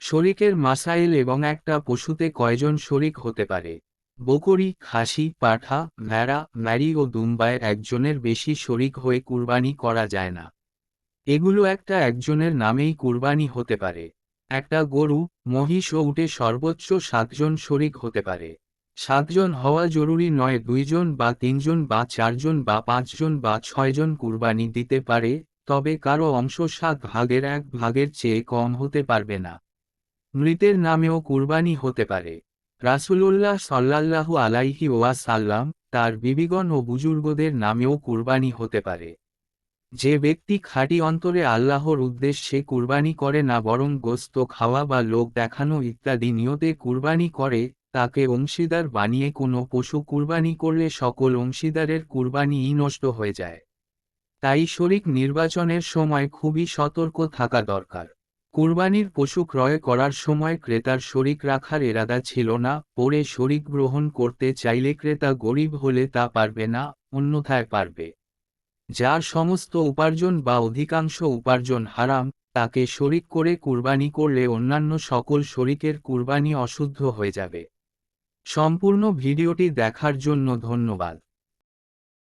শরিকের মাসাইল এবং একটা পশুতে কয়জন শরিক হতে পারে? বকরি, খাসি, পাঠা, ভেড়া, ম্যারি ও দুম্বায় একজনের বেশি শরিক হয়ে কুরবানি করা যায় না। এগুলো একটা একজনের নামেই কুরবানি হতে পারে। একটা গরু, মহিষ ও উটে সর্বোচ্চ সাতজন শরিক হতে পারে। সাতজন হওয়া জরুরি নয়, দুইজন বা তিনজন বা চারজন বা পাঁচজন বা ছয়জন কুরবানি দিতে পারে, তবে কারও অংশ সাত ভাগের এক ভাগের চেয়ে কম হতে পারবে না। মৃতের নামেও কুরবানি হতে পারে। রাসূলুল্লাহ সাল্লাল্লাহু আলাইহি ওয়াসাল্লাম তার বিবিগণ ও বুজুর্গদের নামেও কুরবানি হতে পারে। যে ব্যক্তি খাঁটি অন্তরে আল্লাহর উদ্দেশ্যে কুরবানি করে না বরং গোস্ত, খাওয়া বা লোক দেখানো ইত্যাদি নিয়তে কুরবানি করে, তাকে অংশীদার বানিয়ে কোনো পশু কুরবানি করলে সকল অংশীদারের কুরবানিই নষ্ট হয়ে যায়। তাই শরিক নির্বাচনের সময় খুবই সতর্ক থাকা দরকার। কুরবানির পশু ক্রয় করার সময় ক্রেতার শরিক রাখার এরাদা ছিল না, পরে শরিক গ্রহণ করতে চাইলে ক্রেতা গরিব হলে তা পারবে না, অন্যথায় পারবে। যার সমস্ত উপার্জন বা অধিকাংশ উপার্জন হারাম, তাকে শরিক করে কুরবানি করলে অন্যান্য সকল শরিকের কুরবানি অশুদ্ধ হয়ে যাবে। সম্পূর্ণ ভিডিওটি দেখার জন্য ধন্যবাদ।